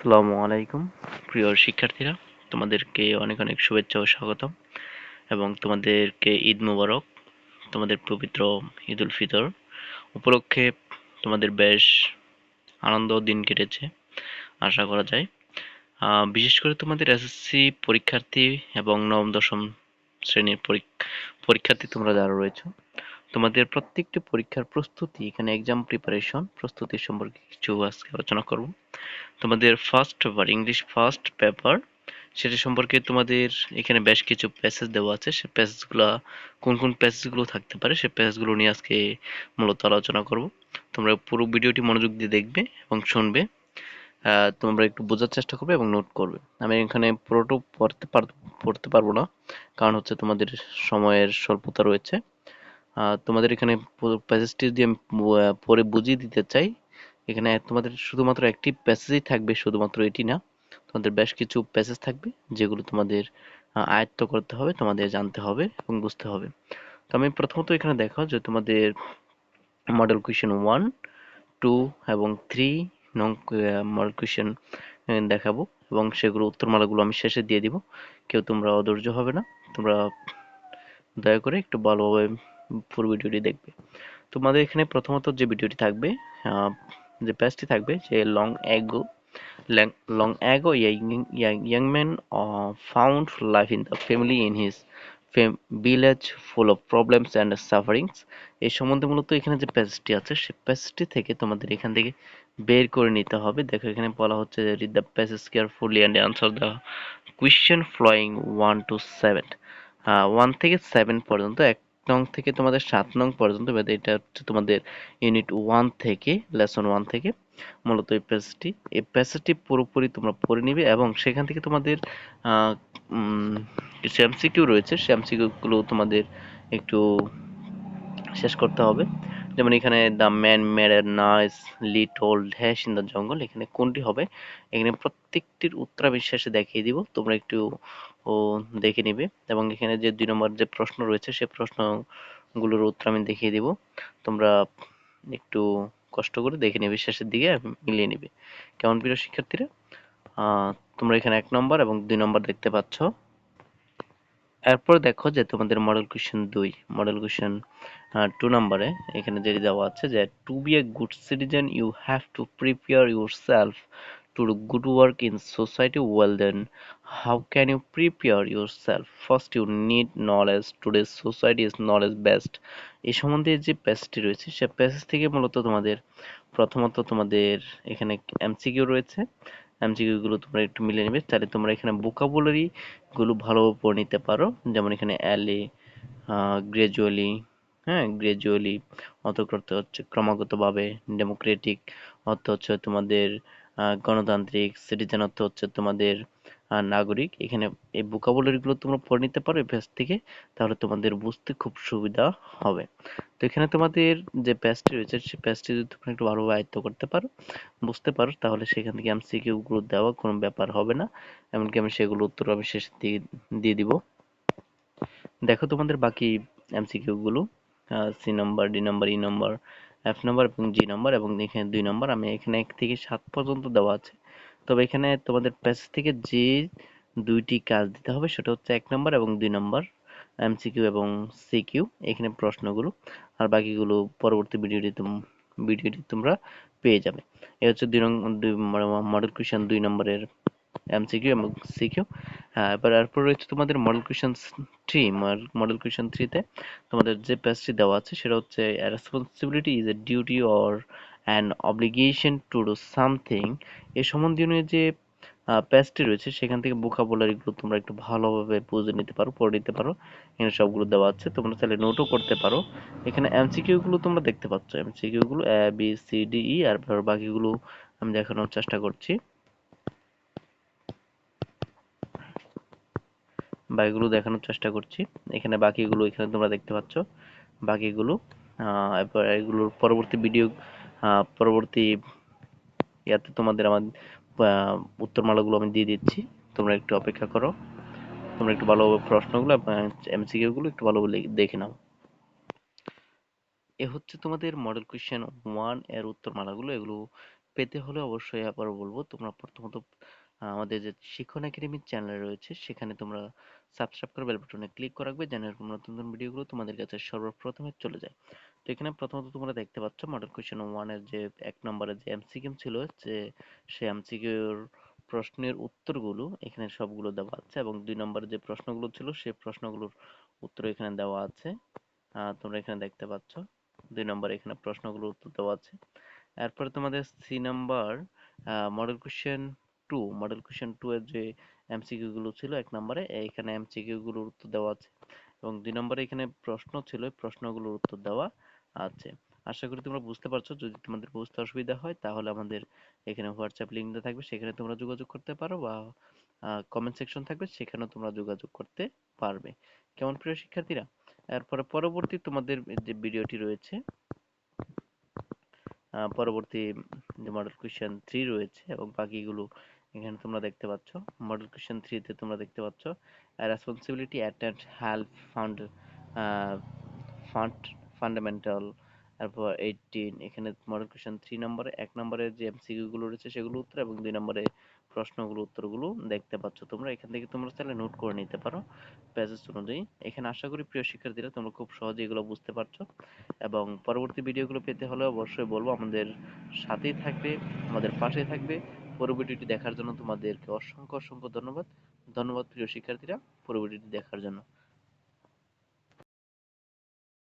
আসসালামু আলাইকুম। প্রিয় শিক্ষার্থীরা, তোমাদেরকে অনেক অনেক শুভেচ্ছা ও স্বাগতম এবং তোমাদেরকে ঈদ মুবারক, তোমাদের পবিত্র ঈদ উল ফিতর। উপলক্ষে তোমাদের বেশ আনন্দ দিন কেটেছে, আশা করা যায়। বিশেষ করে তোমাদের এসএসসি পরীক্ষার্থী এবং নবম, দশম শ্রেণির পরীক- পরীক্ষার্থী তোমরা যারা রয়েছে তোমাদের প্রত্যেকটি পরীক্ষার প্রস্তুতি, এখানে এক্সাম প্রিপারেশন প্রস্তুতি সম্পর্কে কিছু আজকে আলোচনা করব। তোমাদের first paper English first paper সেটা সম্পর্কে তোমাদের এখানে বেশ কিছু প্যাসেজ দেওয়া আছে। সেই প্যাসেজগুলো কোন কোন প্যাসেজগুলো থাকতে পারে সেই প্যাসেজগুলো নিয়ে আজকে মূলত আলোচনা করব। তোমরা পুরো ভিডিওটি মনোযোগ দিয়ে দেখবে এবং শুনবে তোমরা একটু বোঝার চেষ্টা করবে এবং নোট করবে। আমি এখানে পুরোটা পড়তে পার, পড়তে পারব না, কারণ হচ্ছে তোমাদের সময়ের স্বল্পতা রয়েছে। তোমাদের এখানে প্যাসেজটি যদি আমি পড়ে বুঝিয়ে দিতে চাই, এখানে তোমাদের শুধুমাত্র একটি প্যাসেজই থাকবে, শুধুমাত্র এটি না, তোমাদের বেশ কিছু প্যাসেজ থাকবে, যেগুলো তোমাদের আয়ত্ত করতে হবে, তোমাদের জানতে হবে এবং বুঝতে হবে। তো আমি প্রথমত এখানে দেখো যে তোমাদের মডেল কোয়েশ্চেন ওয়ান টু এবং থ্রি নং মডেল কোয়েশ্চেন দেখাবো এবং সেগুলো উত্তরমালাগুলো আমি শেষে দিয়ে দিব। কেউ তোমরা অধৈর্য হবে না, তোমরা দয়া করে একটু ভালোভাবে পুরো ভিডিওটি দেখবে। তোমাদের এখানে প্রথমত যে ভিডিওটি থাকবে যে পেজটি থাকবে যে long ago long ago young man found life in the family in his village full of problems and sufferings এই সম্বন্ধে মূলত এখানে যে প্যাসেজটি আছে, সে প্যাসেজটি থেকে তোমাদের এখান থেকে বের করে নিতে হবে। দেখো, এখানে বলা হচ্ছে যে read the passage carefully and answer the question following one two seven one থেকে সেভেন পর্যন্ত এক নং থেকে তোমাদের সাত নং পর্যন্ত বেদে এটা হচ্ছে তোমাদের ইউনিট ওয়ান থেকে লেসন ওয়ান থেকে, মূলত এই প্যাসেজটি এই প্যাসেজটি পুরোপুরি তোমরা পড়ে নিবে এবং সেখান থেকে তোমাদের এমসিকিউ রয়েছে। সেমসিকিউগুলো তোমাদের একটু শেষ করতে হবে। যেমন এখানে the man a nice little dash in the jungle এখানে কোনটি হবে? এখানে প্রত্যেকটির উত্তর আমি শেষে দেখিয়ে দিব, তোমরা একটু, ও, দেখে নিবে। এবং এখানে যে দুই নম্বর যে প্রশ্ন রয়েছে সেই প্রশ্নগুলোর উত্তর আমি দেখিয়ে দিব। তোমরা একটু কষ্ট করে দেখে নেবে, শেষের দিকে মিলিয়ে নিবে। কেমন প্রিয় শিক্ষার্থীরা? তোমরা এখানে এক নম্বর এবং দুই নম্বর দেখতে পাচ্ছ। এরপর দেখো যে তোমাদের মডেল কোশ্চেন দুই। মডেল কোশ্চেন টু নম্বরে এখানে যেটি দেওয়া আছে যে to be a good citizen you have to prepare yourself to good work in society well then how can you prepare yourself first you need knowledge today society is knowledge based এই সম্বন্ধে যে প্যাসেজটি রয়েছে, সে passage থেকে মূলত তোমাদের, প্রথমত তোমাদের এখানে এমসিকিউ রয়েছে। এমসিকিউ গুলো তোমরা একটু মিলে নেবে। তাহলে তোমরা এখানে গুলো ভালোভাবে পড়ে নিতে পারো। যেমন এখানে অ্যালে গ্রেজুয়ালি হ্যাঁ গ্রেজুয়ালি অত করতে হচ্ছে ক্রমাগতভাবে ডেমোক্রেটিক অর্থ হচ্ছে তোমাদের গণতান্ত্রিক সিটিজেন অর্থ হচ্ছে তোমাদের নাগরিক, এখানে এই ভোকাবুলারি গুলো তোমরা পড়ে নিতে পারো পেজ থেকে, তাহলে তোমাদের বুঝতে খুব সুবিধা হবে। তো এখানে তোমাদের যে পেজটি রয়েছে সেই পেজটি যদি তোমরা একটু ভালোভাবে আয়ত্ত করতে পারো, বুঝতে পারো, তাহলে সেখান থেকে এমসিকিউ গুলো দেওয়া কোনো ব্যাপার হবে না। এমনকি আমি সেগুলো উত্তর আমি শেষের দিয়ে দিয়ে দিব। দেখো তোমাদের বাকি এমসিকিউ গুলো C number D number E number F number এবং জি নাম্বার এবং এখানে দুই নাম্বার আমি এখানে এক থেকে সাত পর্যন্ত দেওয়া আছে। তবে এখানে তোমাদের প্যাসেজ থেকে যে দুইটি কাজ দিতে হবে সেটা হচ্ছে এক নাম্বার এবং দুই নাম্বার এমসিকিউ এবং সিকিউ এখানে প্রশ্নগুলো আর বাকিগুলো পরবর্তী ভিডিওটি ভিডিওটি তোমরা পেয়ে যাবে। এই হচ্ছে দুই নং মডেল কোয়েশ্চেন দুই নম্বরের এমসিকিউ এবং সিকিউ হ্যাঁ এবার এরপর রয়েছে তোমাদের model question three model question থ্রিতে তোমাদের যে পেজটি দেওয়া আছে সেটা হচ্ছে responsibility is a duty or an obligation to do something এ সম্বন্ধীয় যে পেজটি রয়েছে, সেখান থেকে vocabulary গুলো তোমরা একটু ভালোভাবে বুঝে নিতে পারো, পড়ে নিতে পারো। এখানে সবগুলো দেওয়া আছে, তোমরা চাইলে নোটও করতে পারো। এখানে এমসিকিউ গুলো তোমরা দেখতে পাচ্ছ এমসিকিউ গুলো A B C D E আর বাকিগুলো আমি দেখানোর চেষ্টা করছি। বাকিগুলো দেখানোর চেষ্টা করছি। এখানে বাকিগুলো এখানে তোমরা দেখতে পাচ্ছ, বাকিগুলো এগুলোর পরবর্তী ভিডিও পরবর্তী ইয়াতে তোমাদের আমার উত্তরমালাগুলো আমি দিয়ে দিচ্ছি। তোমরা একটু অপেক্ষা করো। তোমরা একটু ভালোভাবে প্রশ্নগুলো এমসিকিউগুলো একটু ভালোভাবে দেখে নাও। এ হচ্ছে তোমাদের মডেল কোয়েশ্চেন ওয়ানের উত্তর উত্তরমালাগুলো এগুলো পেতে হলে অবশ্যই আবার বলব, তোমরা প্রথমত আমাদের যে শিখন একাডেমির চ্যানেল রয়েছে, সেখানে তোমরা সাবস্ক্রাইব করে বেল বাটনে ক্লিক করে রাখবে, যেন এরকম নতুন নতুন ভিডিওগুলো তোমাদের কাছে সর্বপ্রথমে চলে যায়। তো এখানে প্রথমত তোমরা দেখতে পাচ্ছ মডেল কোয়েশ্চেন ওয়ানের যে এক নম্বরের যে এমসিকিউ ছিল, যে সেই এমসিকিউর প্রশ্নের উত্তরগুলো এখানে সবগুলো দেওয়া আছে এবং দুই নম্বরের যে প্রশ্নগুলো ছিল সেই প্রশ্নগুলোর উত্তর এখানে দেওয়া আছে। তোমরা এখানে দেখতে পাচ্ছ, দুই নম্বর এখানে প্রশ্নগুলোর উত্তর দেওয়া আছে। এরপরে তোমাদের C number model question two model question two এর যে এমসিকিউ গুলো ছিল এক নম্বরে, এখানে এমসিকিউ গুলোর উত্তর দেওয়া আছে। এবং দুই নম্বরে এখানে প্রশ্ন ছিল প্রশ্নগুলোর উত্তর দেওয়া আছে। আশা করি তোমরা বুঝতে পারছ, যদি তোমাদের বুঝতে অসুবিধা হয়, তাহলে আমাদের এখানে হোয়াটসঅ্যাপ লিঙ্ক দেওয়া থাকবে, সেখানে তোমরা যোগাযোগ করতে পারো বা কমেন্ট সেকশন থাকবে, সেখানেও তোমরা যোগাযোগ করতে পারবে। কেমন প্রিয় শিক্ষার্থীরা? এরপরে পরবর্তী তোমাদের যে ভিডিওটি রয়েছে পরবর্তী যে মডেল কোয়েশ্চেন থ্রি রয়েছে এবং বাকিগুলো এখানে তোমরা দেখতে পাচ্ছ মডেল কোয়েশ্চেন থ্রিতে তোমরা দেখতে পাচ্ছ responsibility attend help fund fund fundamental তারপর এইটিন এখানে মডেল কোয়েশ্চেন থ্রি নম্বরে, এক নম্বরে যে এমসিকিউ গুলো রয়েছে সেগুলো উত্তর এবং দুই নম্বরে প্রশ্নগুলো, উত্তরগুলো দেখতে পাচ্ছ তোমরা। এখান থেকে তোমরা চাইলে নোট করে নিতে পারো প্যাসেজ অনুযায়ী। এখানে আশা করি প্রিয় শিক্ষার্থীরা তোমরা খুব সহজে এগুলো বুঝতে পারছ এবং পরবর্তী ভিডিওগুলো পেতে হলে অবশ্যই বলব, আমাদের সাথেই থাকবে, আমাদের পাশে থাকবে। পরবর্তীটি দেখার জন্য তোমাদেরকে অসংখ্য অসংখ্য ধন্যবাদ। ধন্যবাদ প্রিয় শিক্ষার্থীরা পরবর্তীটি দেখার জন্য।